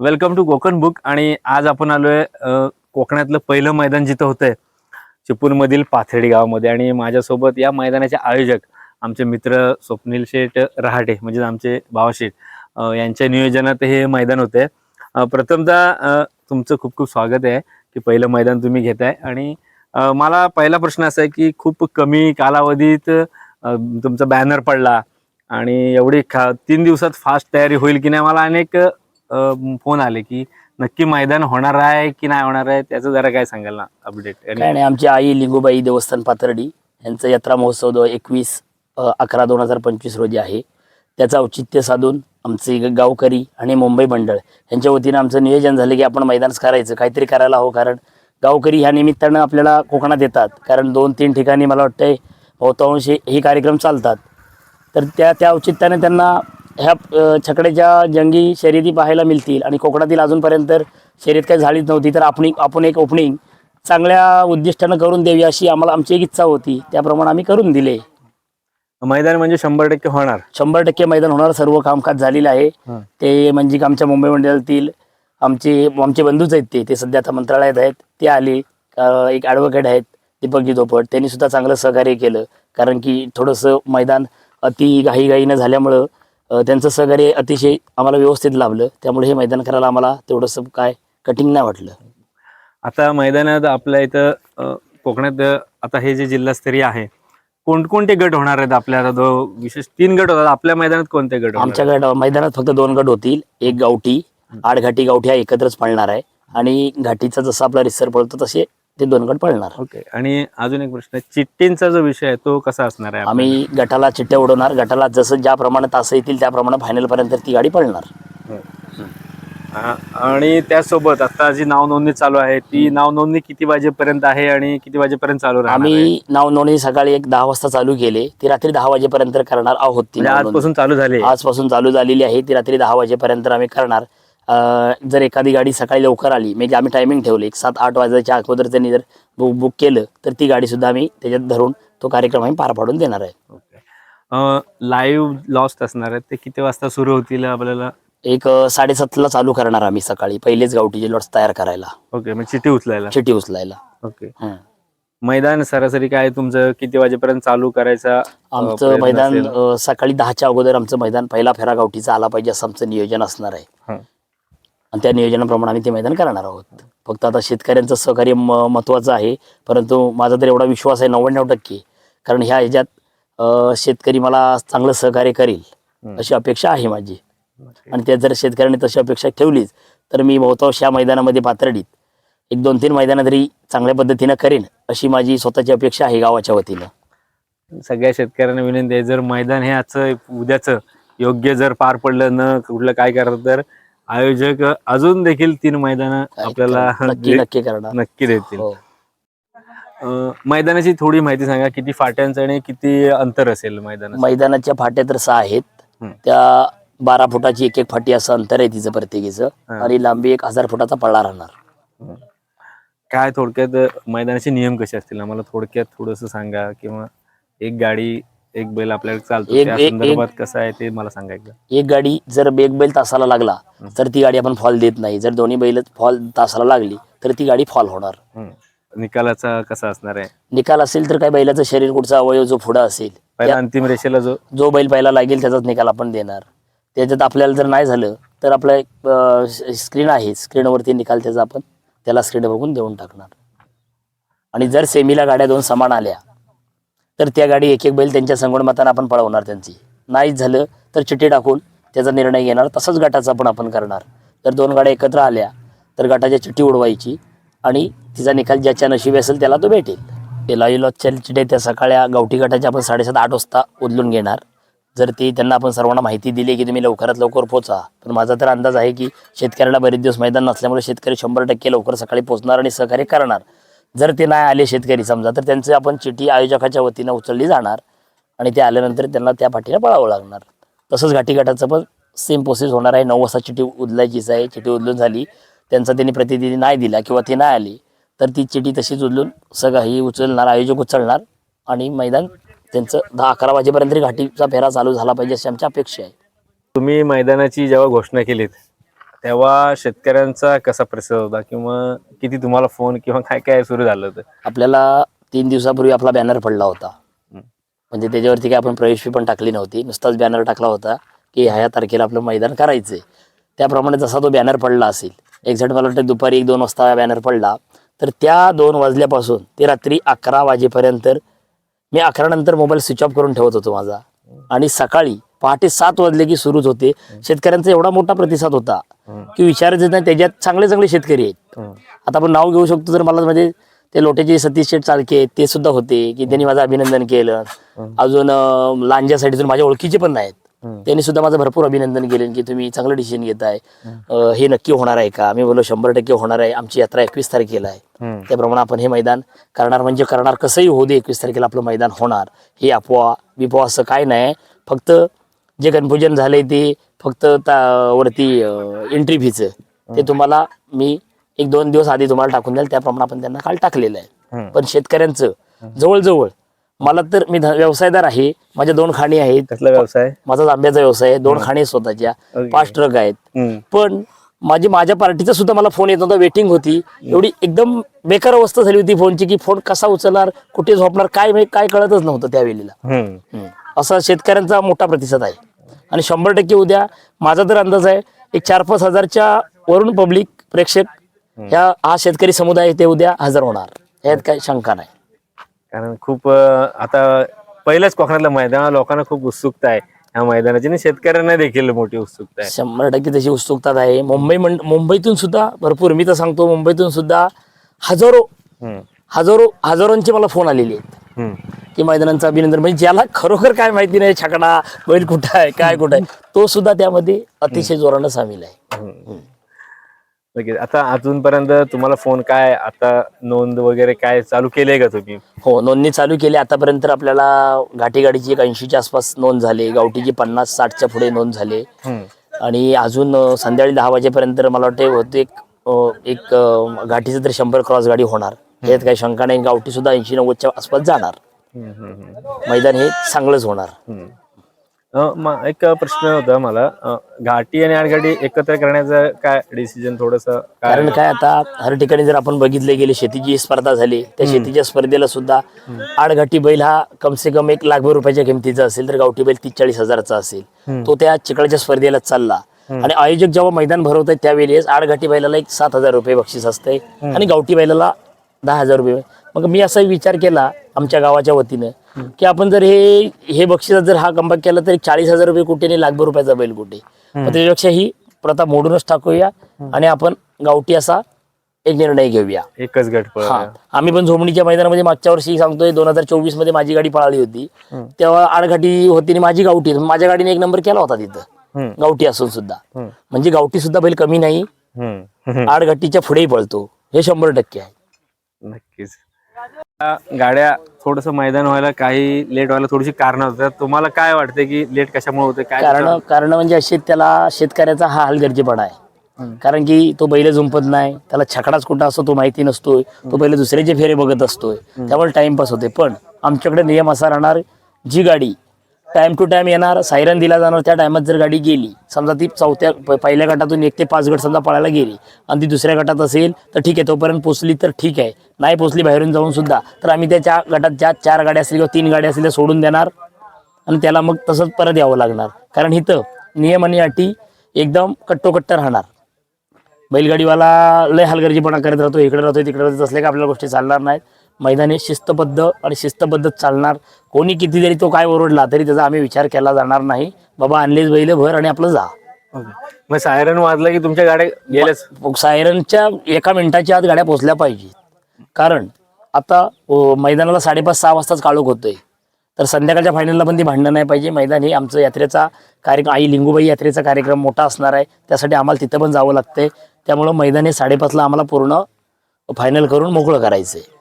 Welcome to Konkan book आणि आज आपण आलोय कोकणातलं पहिलं मैदान जिथं होतंय चिपळूणमधील पाथर्डी गावामध्ये. आणि माझ्यासोबत या मैदानाचे आयोजक आमचे मित्र स्वप्नील शेठ रहाटे म्हणजे आमचे भावाशेठ यांच्या नियोजनात हे मैदान होते प्रथमतः तुमचं खूप खूप स्वागत आहे की पहिलं मैदान तुम्ही घेताय. आणि मला पहिला प्रश्न असा आहे की खूप कमी कालावधीत तुमचा बॅनर पडला आणि एवढी खा तीन दिवसात फास्ट तयारी होईल की नाही? मला अनेक फोन आले की नक्की मैदान होणार आहे की नाही होणार आहे त्याचं जरा काय सांगाल ना अपडेट काय नाही आमची आई लिंगोबाई देवस्थान पाथर्डी यांचं यात्रा महोत्सव दो एकवीस अकरा दोन हजार पंचवीस रोजी आहे. त्याचं औचित्य साधून आमचे गावकरी आणि मुंबई मंडळ यांच्या वतीनं आमचं नियोजन झालं की आपण मैदानच करायचं काहीतरी करायला हवं. कारण गावकरी ह्या निमित्तानं आपल्याला कोकणात येतात. कारण दोन तीन ठिकाणी मला वाटतंय बहुतांश हे कार्यक्रम चालतात. तर त्या त्या औचित्याने त्यांना ह्या छकड्याच्या जंगी शर्यती पाहायला मिळतील आणि कोकणातील अजूनपर्यंत शर्यत काही झालीच नव्हती तर आपण आपण एक ओपनिंग चांगल्या उद्दिष्टानं करून देवी अशी आम्हाला आमची एक इच्छा होती. त्याप्रमाणे आम्ही करून दिले. मैदान म्हणजे शंभर टक्के होणार. शंभर टक्के मैदान होणार सर्व कामकाज झालेलं आहे. हं. ते म्हणजे आमच्या मुंबई मंडळातील आमचे आमचे बंधूच आहेत ते ते सध्या आता मंत्रालयात आहेत. ते आले अ, एक ॲडव्होकेट आहेत दीपकजी धोपट. त्यांनी सुद्धा चांगलं सहकार्य केलं. कारण की थोडंसं मैदान अति घाईघाईनं झाल्यामुळं त्यांचं सहकार्य अतिशय आम्हाला व्यवस्थित लाभलं. त्यामुळे हे मैदान करायला आम्हाला तेवढंसं काय कठीण नाही वाटलं. आता मैदानात आपल्या इथं कोकणात आता हे जे जिल्हास्तरीय आहे कोणकोणते गट होणार आहेत आपल्या? जो विशेष तीन गट होतात आपल्या मैदानात कोणते गट आमच्या गट मैदानात फक्त दोन गट होतील. एक गावठी आडघाटी गावठी हा एकत्रच पळणार आहे. आणि घाटीचा जसा आपला रिसर पळतो तसे ते दोन गट पळणार ओके आणि अजून एक प्रश्न चिट्टींचा जो विषय आहे तो कसा असणार आहे? आम्ही गटाला चिट्ट्या उडवणार गटाला जसं ज्याप्रमाणे तास येतील त्याप्रमाणे फायनल पर्यंत ती गाडी पळणार आ- आणि त्यासोबत आता जी नाव नोंदणी चालू आहे ती नाव नोंदणी किती वाजेपर्यंत आहे आणि किती वाजेपर्यंत चालू राहणार आहे? आम्ही नाव नोंदणी सकाळी एक दहा वाजता चालू केले ती रात्री दहा वाजेपर्यंत करणार आहोत ती म्हणजे. आजपासून चालू झाली आहे. आजपासून चालू झालेली आहे ती रात्री दहा वाजेपर्यंत आम्ही करणार जर एखादी गाडी सकाळी लवकर आली म्हणजे आम्ही टायमिंग ठेवले एक सात आठ वाजायच्या अगोदर त्यांनी जर बुक बुक केलं तर ती गाडी सुद्धा आम्ही त्याच्यात धरून तो कार्यक्रम आम्ही पार पाडून देणार आहे. लाईव्ह लॉस्ट असणार आहेत ते किती वाजता सुरू होतील आपल्याला? एक अं, साडेसातला चालू करणार आम्ही सकाळी पहिलेच गावठीचे लॉट्स तयार करायला. ओके मग चिठी उचलायला. चिठी उचलायला. ओके. हं. मैदान सरासरी काय तुमचं किती वाजेपर्यंत चालू करायचा अ, आमचं प्रयत्न मैदान असेल? अं, सकाळी दहाच्या अगोदर आमचं मैदान पहिला फेरा गावठीचा आला पाहिजे असं आमचं नियोजन असणार आहे. आणि त्या नियोजनाप्रमाणे आम्ही ते मैदान करणार आहोत. फक्त आता शेतकऱ्यांचं सहकार्य म- महत्त्वाचं आहे. परंतु माझा तर एवढा विश्वास आहे नव्याण्णव टक्के. कारण ह्या ह्याच्यात शेतकरी मला चांगलं सहकार्य करेल. अशी अपेक्षा आहे माझी. आणि त्यात जर शेतकऱ्यांनी तशी अपेक्षा ठेवलीच तर मी बहुतांश या मैदानामध्ये पातळीत एक दोन तीन मैदानं तरी चांगल्या पद्धतीनं करेन अशी माझी स्वतःची अपेक्षा आहे गावाच्या वतीनं. सगळ्या शेतकऱ्यांना विनंती आहे जर मैदान हे आजचं उद्याचं योग्य जर पार पडलं न कुठलं काय करत तर आयोजक अजून देखील तीन मैदान आपल्याला नक्की नक्की करणार. नक्की देतील. हो. अं, मैदानाची थोडी माहिती सांगा किती फाट्यांचं आणि किती अंतर असेल मैदान मैदानाच्या फाट्या तर सहा आहेत. त्या बारा फुटाची एक एक फाटी असं अंतर आहे तिचं प्रत्येकीचं हं. आणि लांबी एक हजार फुटाचा पल्ला राहणार. काय थोडक्यात मैदानाचे नियम कसे असतील? आम्हाला थोडक्यात थोडस सांगा किंवा एक गाडी एक बैल आपल्याला चालतो. एक- त्या एक- संदर्भात कसं आहे ते मला सांगा एकदा एक गाडी जर बेग बैल तासाला लागला तर ती गाडी आपण फॉल देत नाही. जर दोन्ही बैल फॉल तासाला लागली तर ती गाडी फॉल होणार. हम्म. निकालाचा कसा असणार आहे? निकाल असेल तर काय बैलाचं शरीर कुठचा अवयव जो पुढं असेल पहिला अंतिम रेषेला जो जो बैल पहिला लागेल त्याचाच निकाल आपण देणार. त्याच्यात आपल्याला जर नाही झालं तर आपलं स्क्रीन आहे. स्क्रीनवरती निकाल त्याचा आपण त्याला स्क्रीन बघून देऊन टाकणार. आणि जर सेमीला गाड्या दोन समान आल्या तर त्या गाडी एक एक बैल त्यांच्या संगणमतानं आपण पळवणार त्यांची. नाहीच झालं तर चिठ्ठी टाकून त्याचा निर्णय घेणार तसंच गटाचा पण आपण करणार. जर दोन गाड्या एकत्र आल्या तर गटाच्या चिठ्ठी उडवायची आणि तिचा निकाल ज्याच्या नशिबी असेल त्याला तो भेटेल. ते लॉजच्या चिठ्ठ्या त्या सकाळ्या गावठी गटाच्या आपण साडेसात आठ वाजता उदलून घेणार. जर ती त्यांना आपण सर्वांना माहिती दिली की तुम्ही लवकरात लवकर पोचा पण माझा तर अंदाज आहे की शेतकऱ्याला बरेच दिवस मैदान नसल्यामुळे शेतकरी शंभर टक्के लवकर सकाळी पोहोचणार आणि सहकार्य करणार. जर ते नाही आले शेतकरी समजा तर त्यांचं आपण चिठी आयोजकाच्या वतीनं उचलली जाणार आणि ते आल्यानंतर त्यांना त्या पाठीला पळावं लागणार. तसंच घाटीघाटाचं पण सेम प्रोसेस होणार आहे. नऊ वाजता चिठी उदलायचीच आहे. चिठी उदलून झाली. त्यांचा त्यांनी प्रतिनिधी नाही दिला किंवा ते नाही आली तर ती चिठी तशीच उचलून सगळं ही उचलणार आयोजक उचलणार आणि मैदान त्यांचं दहा अकरा वाजेपर्यंत घाटीचा फेरा चालू झाला पाहिजे अशी आमची अपेक्षा आहे. तुम्ही मैदानाची जेव्हा घोषणा केलीत तेव्हा शेतकऱ्यांचा कसा प्रतिसाद होता किंवा किती तुम्हाला फोन किंवा काय काय सुरू झालं होतं? आपल्याला तीन दिवसापूर्वी आपला बॅनर पडला होता. म्हणजे त्याच्यावरती काय आपण प्रवेश फी पण टाकली नव्हती. नुसताच बॅनर टाकला होता की ह्या ह्या तारखेला आपलं मैदान करायचंय. त्याप्रमाणे जसा तो बॅनर पडला असेल एक्झॅक्ट मला वाटतं दुपारी एक दोन वाजता बॅनर पडला. तर त्या दोन वाजल्यापासून ते रात्री अकरा वाजेपर्यंत मी अकरा नंतर मोबाईल स्विच ऑफ करून ठेवत होतो माझा. आणि सकाळी पहाटे सात वाजले की सुरूच होते. शेतकऱ्यांचा एवढा मोठा प्रतिसाद होता की विचारायचं नाही. त्याच्यात चांगले चांगले शेतकरी आहेत. आता आपण नाव घेऊ शकतो तर मला म्हणजे ते लोटेचे सतीश शेठ चालके आहेत, ते सुद्धा होते की त्यांनी माझं अभिनंदन केलं. अजून लांजासाठी तर माझ्या ओळखीचे पण नाहीत. त्यांनी सुद्धा माझं भरपूर अभिनंदन केलं की तुम्ही चांगलं डिसिजन घेताय. हे नक्की होणार आहे का? मी बोललो शंभर टक्के होणार आहे. आमची यात्रा एकवीस तारखेला आहे. त्याप्रमाणे आपण हे मैदान करणार म्हणजे करणार कसंही होऊ दे एकवीस तारखेला आपलं मैदान होणार. हे अफवा बिपवा असं काय नाही. फक्त जे कन्फ्युजन झालंय ते फक्त ता- वरती एंट्री फीचं ते तुम्हाला मी एक दोन दिवस आधी तुम्हाला टाकून द्याल त्याप्रमाणे आपण त्यांना काल टाकलेलं आहे. पण शेतकऱ्यांचं जवळजवळ मला तर मी ध- व्यवसायदार आहे माझ्या दोन खाणी आहेत. कसला व्यवसाय? माझा आंब्याचा व्यवसाय आहे दोन खाणी आहेत स्वतःच्या Okay. पाच ट्रक आहेत. हम्म. पण माझी माझ्या पार्टीचा सुद्धा मला फोन येत होता वेटिंग होती. एवढी एकदम बेकार अवस्था झाली होती फोनची की फोन कसा उचलणार कुठे झोपणार काय माहित- काय कळतच नव्हतं त्यावेळेला. हम्म. हम्म. असा शेतकऱ्यांचा मोठा प्रतिसाद आहे. आणि शंभर टक्के उद्या माझा तर अंदाज आहे एक चार पाच हजारच्या वरून पब्लिक प्रेक्षक ह्या हा शेतकरी समुदाय ते उद्या हजर होणार. यात काही शंका नाही. कारण खूप अं, आता पहिल्याच कोकणातलं मैदान लोकांना खूप उत्सुकता आहे. ह्या मैदानाची आणि शेतकऱ्यांना देखील मोठी उत्सुकता आहे. शंभर टक्के तशी उत्सुकता आहे. मुंबई मंड मुंबईतून सुद्धा भरपूर मी तर सांगतो मुंबईतून सुद्धा हजारो हम्म. हजारो हजारोंचे मला फोन आलेले आहेत. की मैदानांचं अभिनंदन. म्हणजे ज्याला खरोखर काय माहिती नाही छकडा बैल कुठं आहे काय कुठं आहे तो सुद्धा त्यामध्ये अतिशय जोरानं सामील आहे. नक्कीच. आता अजूनपर्यंत तुम्हाला फोन काय आता नोंद वगैरे काय चालू केले का तुम्ही? हो नोंदणी चालू केली. आतापर्यंत आपल्याला घाटी गाडीची एक ऐंशीच्या आसपास नोंद झाली. गावठीची पन्नास साठच्या पुढे नोंद झाली. आणि अजून संध्याकाळी दहा वाजेपर्यंत मला वाटते होते एक एक घाटीचं तर शंभर क्रॉस गाडी होणार. यात काही शंका नाही. गावठी सुद्धा ऐंशी नव्वदच्या आसपास जाणार. मैदान हे चांगलंच होणार. हम्म. अं, म- एक प्रश्न होता मला. अं, घाटी आणि आडगाडी एकत्र करण्याचं काय डिसिजन थोडस काय कारण काय आता हर ठिकाणी जर आपण बघितले गेले शेतीची स्पर्धा झाली त्या शेतीच्या स्पर्धेला सुद्धा आडघाटी बैल हा कमसे कम एक लाखभर रुपयाच्या किमतीचा असेल तर गावठी बैल तीस चाळीस हजाराचा असेल. तो त्या चिकळच्या स्पर्धेला चालला. आणि आयोजक जेव्हा मैदान भरवत आहेत त्यावेळेस आडघाटी बैलाला एक सात हजार रुपये बक्षीस असते आणि गावठी बैलाला दहा हजार रुपये. मग मी असा विचार केला आमच्या गावाच्या वतीनं की आपण जर हे हे बक्षीस जर हा कंबॅक केला तर चाळीस हजार रुपये कुठे आणि लाखभर रुपयाचा बैल कुठे त्याच्यापेक्षा ही प्रथा मोडूनच टाकूया आणि आपण गावठी असा एक निर्णय घेऊया. एकच गट हा. आम्ही पण झोमणीच्या मैदानामध्ये मागच्या वर्षी सांगतोय दोन हजार चोवीसमध्ये माझी गाडी पळाली होती. तेव्हा आडघाटी होती आणि माझी गावठी माझ्या गाडीने एक नंबर केला होता तिथं. गावठी असून सुद्धा. म्हणजे गावठी सुद्धा बैल कमी नाही. आडघाटीच्या पुढेही पळतो. हे शंभर टक्के आहे. नक्कीच. गाड्या थोडस मैदान व्हायला काही लेट व्हायला थोडीशी कारण होतात तुम्हाला काय वाटतं की लेट कशामुळे होते काय कारण कारण म्हणजे असे त्याला शेतकऱ्याचा हा हलगर्जीपणा आहे. कारण की तो बैल झुंपत नाही त्याला छकडाच कुठं असतो तो माहिती नसतोय. तो बैल दुसऱ्याचे फेरे बघत असतोय. त्यामुळे टाइमपास होते पण आमच्याकडे नियम असा राहणार जी गाडी टाइम टू टाइम येणार सायरन दिला जाणार त्या टायमात जर गाडी गेली समजा ती चौथ्या पहिल्या गटातून एक ते पाच गट समजा पळायला गेली आणि ती दुसऱ्या गटात असेल तर ठीक आहे तोपर्यंत पोचली तर ठीक आहे. नाही पोचली बाहेरून जाऊन सुद्धा तर आम्ही त्या चार गटात ज्या चार गाड्या असतील किंवा तीन गाड्या असतील त्या सोडून देणार आणि त्याला मग तसंच परत यावं लागणार. कारण इथं नियम आणि अटी एकदम कट्टोकट्ट राहणार. बैलगाडीवाला लय हलगर्जीपणा करत राहतो इकडे राहतो तिकडे राहतो असल्या का आपल्या गोष्टी चालणार नाहीत. मैदानी शिस्तबद्ध आणि शिस्तबद्ध चालणार. कोणी किती जरी तो काय ओरडला तरी त्याचा आम्ही विचार केला जाणार नाही. बाबा आणलेच बैल भर आणि आपलं जा. मग सायरन वाजलं की तुमच्या गाड्या गेल्याच? सायरनच्या एका मिनिटाच्या आत गाड्या पोचल्या पाहिजेत. कारण आता मैदानाला साडेपाच सहा वाजताच काळोख होतोय. तर संध्याकाळच्या फायनलला पण ती भांडणं नाही पाहिजे. मैदान हे आमचं यात्रेचा कार्यक्रम आई लिंगूबाई यात्रेचा कार्यक्रम मोठा असणार आहे. त्यासाठी आम्हाला तिथं पण जावं लागतंय. त्यामुळं मैदान हे साडेपाचला आम्हाला पूर्ण फायनल करून मोकळं करायचं आहे